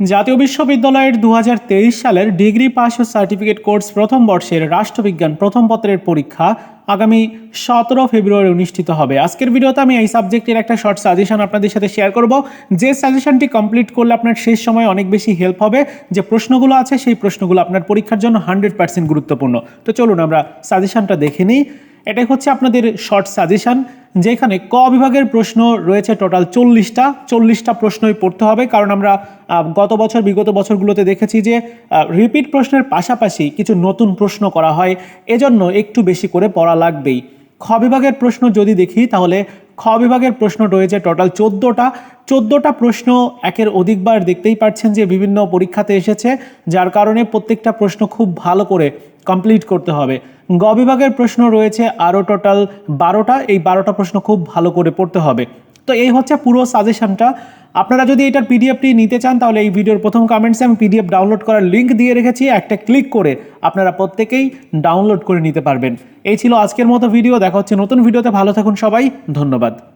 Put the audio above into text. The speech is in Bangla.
জাতীয় বিশ্ববিদ্যালয়ের দু হাজার তেইশ সালের ডিগ্রি পাস ও সার্টিফিকেট কোর্স প্রথম বর্ষের রাষ্ট্রবিজ্ঞান প্রথম পত্রের পরীক্ষা আগামী সতেরো ফেব্রুয়ারি অনুষ্ঠিত হবে। আজকের ভিডিওতে আমি এই সাবজেক্টের একটা শর্ট সাজেশন আপনাদের সাথে শেয়ার করব। যে সাজেশনটি কমপ্লিট করলে আপনার শেষ সময় অনেক বেশি হেল্প হবে। যে প্রশ্নগুলো আছে, সেই প্রশ্নগুলো আপনার পরীক্ষার জন্য হান্ড্রেড পার্সেন্ট গুরুত্বপূর্ণ। তো চলুন আমরা সাজেশনটা দেখে নিই। এটাই হচ্ছে আপনাদের শর্ট সাজেশন যেখানে ক বিভাগের প্রশ্ন রয়েছে টোটাল চল্লিশটা। চল্লিশটা প্রশ্নই পড়তে হবে, কারণ আমরা গত বছর, বিগত বছরগুলোতে দেখেছি যে রিপিট প্রশ্নের পাশাপাশি কিছু নতুন প্রশ্ন করা হয়। এজন্য একটু বেশি করে পড়া লাগবেই। খ বিভাগের প্রশ্ন যদি দেখি, তাহলে খ বিভাগের প্রশ্ন রয়েছে টোটাল চোদ্দোটা। চোদ্দোটা প্রশ্ন একের অধিকবার দেখতেই পাচ্ছেন যে বিভিন্ন পরীক্ষাতে এসেছে, যার কারণে প্রত্যেকটা প্রশ্ন খুব ভালো করে কমপ্লিট করতে হবে। গ বিভাগের প্রশ্ন রয়েছে, আরও টোটাল বারোটা। এই বারোটা প্রশ্ন খুব ভালো করে পড়তে হবে। তো এই হচ্ছে পুরো সাজেশনটা আপনারা যদি এটার পিডিএফটি নিতে চান, তাহলে এই ভিডিওর প্রথম কমেন্টসে আমি পিডিএফ ডাউনলোড করার লিঙ্ক দিয়ে রেখেছি। একটা ক্লিক করে আপনারা প্রত্যেকেই ডাউনলোড করে নিতে পারবেন। এই ছিল আজকের মতো ভিডিও দেখা হচ্ছে নতুন ভিডিওতে ভালো থাকুন সবাই। ধন্যবাদ।